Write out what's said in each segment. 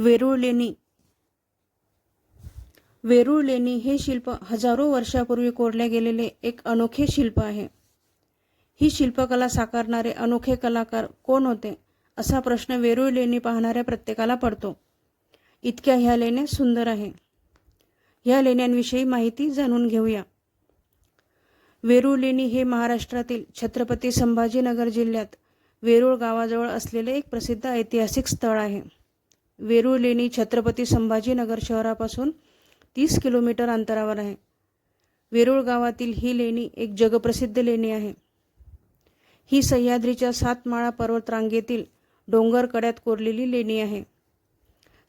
वेरूळ लेणी वेरूळ लेणी हे शिल्प हजारो वर्षापूर्वी कोरले गेलेले एक अनोखे शिल्प आहे. ही शिल्पकला साकारणारे अनोखे कलाकार कोण होते असा प्रश्न वेरूळ लेणी पाहणाऱ्या प्रत्येकाला पडतो. इतक्या ह्या लेण्या सुंदर आहे. ह्या लेण्यांविषयी माहिती जाणून घेऊया. वेरूळ लेणी हे महाराष्ट्रातील छत्रपती संभाजीनगर जिल्ह्यात वेरूळ गावाजवळ असलेले एक प्रसिद्ध ऐतिहासिक स्थळ आहे. वेरूळ लेणी छत्रपती संभाजीनगर शहरापासून तीस किलोमीटर अंतरावर आहे. वेरूळ गावातील ही लेणी एक जगप्रसिद्ध लेणी आहे. ही सह्याद्रीच्या सातमाळा पर्वतरांगेतील डोंगर कड्यात कोरलेली लेणी आहे.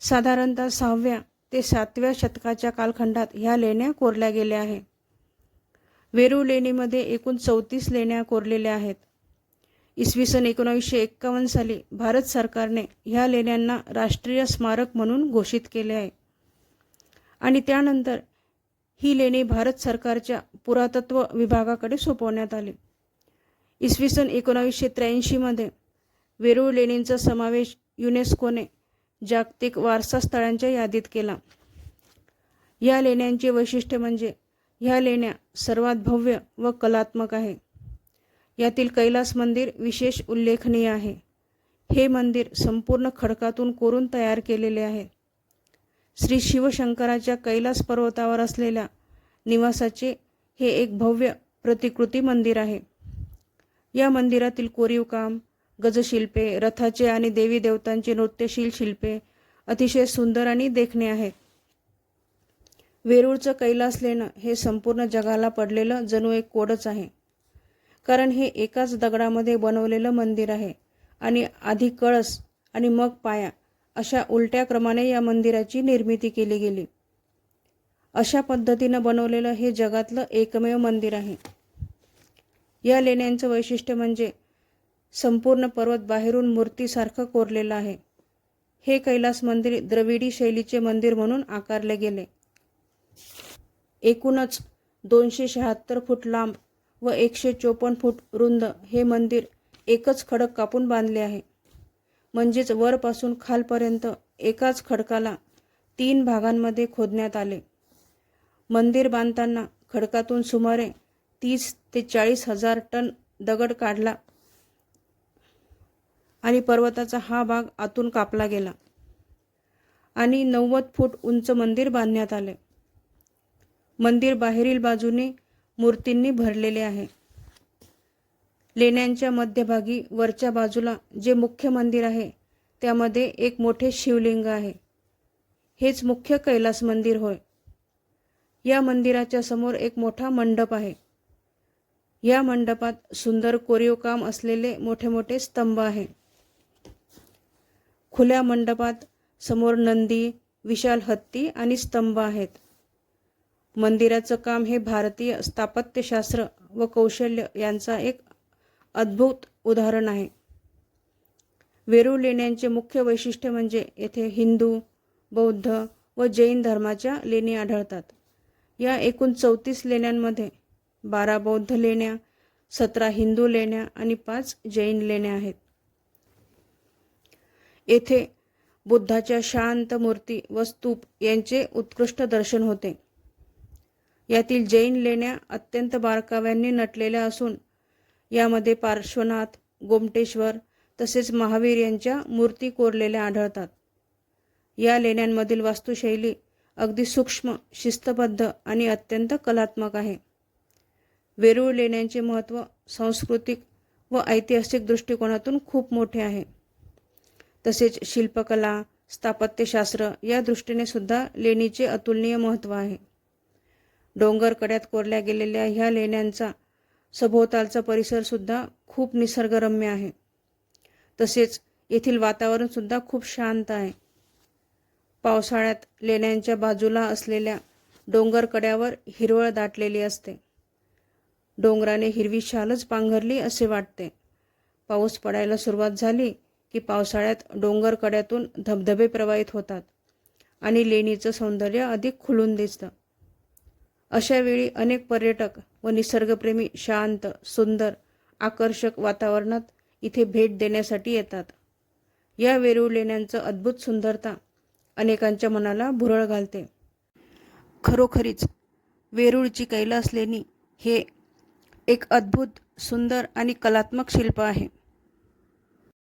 साधारणतः सहाव्या ते सातव्या शतकाच्या कालखंडात ह्या लेण्या कोरल्या गेल्या आहे वेरूळ लेणीमध्ये एकूण चौतीस लेण्या कोरलेल्या आहेत. इसवी सन एकोणावीसशे एक्कावन्न साली भारत सरकारने ह्या लेण्यांना राष्ट्रीय स्मारक म्हणून घोषित केले आहे. आणि त्यानंतर ही लेणी भारत सरकारच्या पुरातत्व विभागाकडे सोपवण्यात आली. इसवी सन एकोणावीसशे त्र्याऐंशीमध्ये वेरूळ लेणींचा समावेश युनेस्कोने जागतिक वारसा स्थळांच्या यादीत केला. या लेण्यांचे वैशिष्ट्य म्हणजे ह्या लेण्या सर्वात भव्य व कलात्मक आहे. यातील कैलास मंदिर विशेष उल्लेखनीय आहे. हे मंदिर संपूर्ण खडकातून कोरून तयार केलेले आहे. श्री शिवशंकराच्या कैलास पर्वतावर असलेल्या निवासाचे हे एक भव्य प्रतिकृती मंदिर आहे. या मंदिरातील कोरीव काम गजशिल्पे रथाचे आणि देवी देवतांचे नृत्यशील शिल्पे अतिशय सुंदर आणि देखणे आहेत. वेरूळचं कैलास लेणं हे संपूर्ण जगाला पडलेलं जणू एक कोडच आहे. कारण हे एकाच दगडामध्ये बनवलेलं मंदिर आहे. आणि आधी कळस आणि मग पाया अशा उलट्या क्रमाने या मंदिराची निर्मिती केली गेली. अशा पद्धतीनं बनवलेलं हे जगातलं एकमेव मंदिर आहे. या लेण्यांचं वैशिष्ट्य म्हणजे संपूर्ण पर्वत बाहेरून मूर्तीसारखं कोरलेलं आहे. हे कैलास मंदिर द्रविडी शैलीचे मंदिर म्हणून आकारले गेले. एकूणच दोनशे शहात्तर फूट लांब व एकशे चोपन्न फूट रुंद हे मंदिर एकच खडक कापून बांधले आहे. म्हणजेच वरपासून खालपर्यंत एकाच खडकाला तीन भागांमध्ये खोदण्यात आले. मंदिर बांधताना खडकातून सुमारे तीस ते चाळीस हजार टन दगड काढला आणि पर्वताचा हा भाग आतून कापला गेला आणि नव्वद फूट उंच मंदिर बांधण्यात आले. मंदिर बाहेरील बाजूने मूर्तींनी भरलेले आहे. लेण्यांच्या मध्यभागी वरच्या बाजूला जे मुख्य मंदिर आहे त्यामध्ये एक मोठे शिवलिंग आहे. हेच मुख्य कैलास मंदिर होय. या मंदिराच्या समोर एक मोठा मंडप आहे. या मंडपात सुंदर कोरीव काम असलेले मोठे मोठे स्तंभ आहे. खुल्या मंडपात समोर नंदी विशाल हत्ती आणि स्तंभ आहेत. मंदिराचं काम हे भारतीय स्थापत्यशास्त्र व कौशल्य यांचा एक अद्भुत उदाहरण आहे. वेरूळ लेण्यांचे मुख्य वैशिष्ट्य म्हणजे येथे हिंदू बौद्ध व जैन धर्माच्या लेणी आढळतात. या एकूण चौतीस लेण्यांमध्ये बारा बौद्ध लेण्या सतरा हिंदू लेण्या आणि पाच जैन लेण्या आहेत. येथे बुद्धाच्या शांत मूर्ती व स्तूप यांचे उत्कृष्ट दर्शन होते. यातील जैन लेण्या अत्यंत बारकाव्यांनी नटलेल्या असून यामध्ये पार्श्वनाथ गोमटेश्वर तसेच महावीर यांच्या मूर्ती कोरलेल्या आढळतात. या लेण्यांमधील वास्तुशैली अगदी सूक्ष्म शिस्तबद्ध आणि अत्यंत कलात्मक आहे. वेरूळ लेण्यांचे महत्त्व सांस्कृतिक व ऐतिहासिक दृष्टिकोनातून खूप मोठे आहे. तसेच शिल्पकला स्थापत्यशास्त्र या दृष्टीने सुद्धा लेणीचे अतुलनीय महत्त्व आहे. डोंगर कड्यात कोरल्या गेलेल्या ह्या लेण्यांचा सभोवतालचा परिसरसुद्धा खूप निसर्गरम्य आहे. तसेच येथील वातावरणसुद्धा खूप शांत आहे. पावसाळ्यात लेण्यांच्या बाजूला असलेल्या डोंगर कड्यावर हिरवळ दाटलेली असते. डोंगराने हिरवी शालच पांघरली असे वाटते. पाऊस पडायला सुरुवात झाली की पावसाळ्यात डोंगर कड्यातून धबधबे प्रवाहित होतात आणि लेणीचं सौंदर्य अधिक खुलून दिसतं. अशावेळी अनेक पर्यटक व निसर्गप्रेमी शांत सुंदर आकर्षक वातावरणात इथे भेट देण्यासाठी येतात. या वेरूळ लेण्यांचं अद्भुत सुंदरता अनेकांच्या मनाला भुरळ घालते. खरोखरीच वेरूळची कैलास लेणी हे एक अद्भुत सुंदर आणि कलात्मक शिल्प आहे.